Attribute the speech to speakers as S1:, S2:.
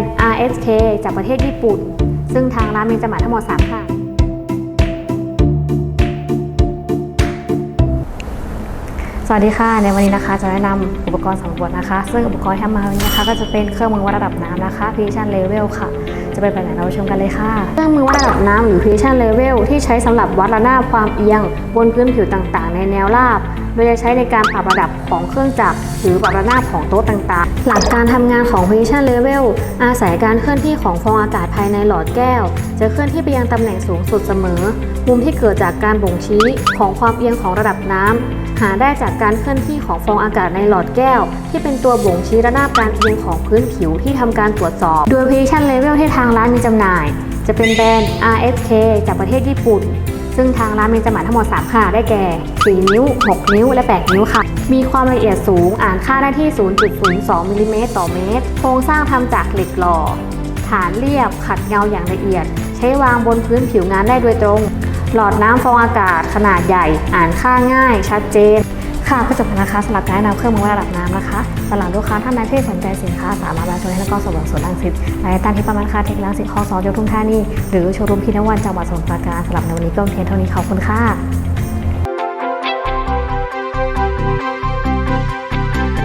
S1: NRSK จากประเทศญี่ปุ่น ซึ่งทางร้านมีจำหน่ายทั้งหมด3ค่ะ วัสดีค่ะ ในวันนี้นะคะจะแนะนำอุปกรณ์สำรวจนะคะ ซึ่งอุปกรณ์ที่ทำมาวันนี้นะคะ ก็จะเป็นเครื่องมือวัดระดับน้ำนะคะ Precision Level ค่ะ จะเป็นแบบไหนเราชมกันเลยค่ะ เครื่องมือวัดระดับน้ำหรือ Precision Level ที่ใช้สำหรับวัดระนาบความเอียง บนพื้นผิวต่างๆ ในแนวราบ โดยจะใช้ในการปรับระดับของเครื่องจักรหรือปรับระนาบของโต๊ะต่างๆ หลักการทำงานของ Precision Level อาศัยการเคลื่อนที่ของฟองอากาศภายในหลอดแก้ว จะเคลื่อนที่ไปยังตำแหน่งสูงสุดเสมอ มุมที่เกิดจากการบ่งชี้ของความเอียงของระดับน้ำ หาได้จากการเคลื่อนที่ของฟองอากาศในหลอดแก้ว ที่เป็นตัวบ่งชี้ระนาบการเอียงของพื้นผิวที่ทำการตรวจสอบ โดย Precision Level ที่ทางร้านมีจำหน่าย จะเป็นแบรนด์ RSK จากประเทศญี่ปุ่น ซึ่งทางร้านมีจำหน่ายทั้งหมด3ค่ะได้แก่ 4 นิ้ว 6 นิ้ว และ 8 นิ้วค่ะ มีความละเอียดสูงอ่านค่าได้ที่ 0.02มิลลิเมตรต่อเมตร โครงสร้างทำจากเหล็กหล่อ ฐานเรียบขัดเงาอย่างละเอียด ใช้วางบนพื้นผิวงานได้โดยตรง หลอดน้ำฟองอากาศขนาดใหญ่ อ่านค่าง่าย ชัดเจน ค่ะก็จบนะคะสำหรับการแนะนำเครื่องมือวัดระดับน้ำนะคะสำหรับลูกค้าท่านใดที่สนใจสินค้าสามารถมาชมได้ที่นครสวรรค์สวนลังสิตในตั้งที่ประมาณค่าเทคลังสิตคลองสองยกทุ่งท่านี่หรือโชว์รูมพินวันจังหวัดสมุทรปราการสำหรับในวันนี้ก็เพียงเท่านี้ขอบคุณค่ะ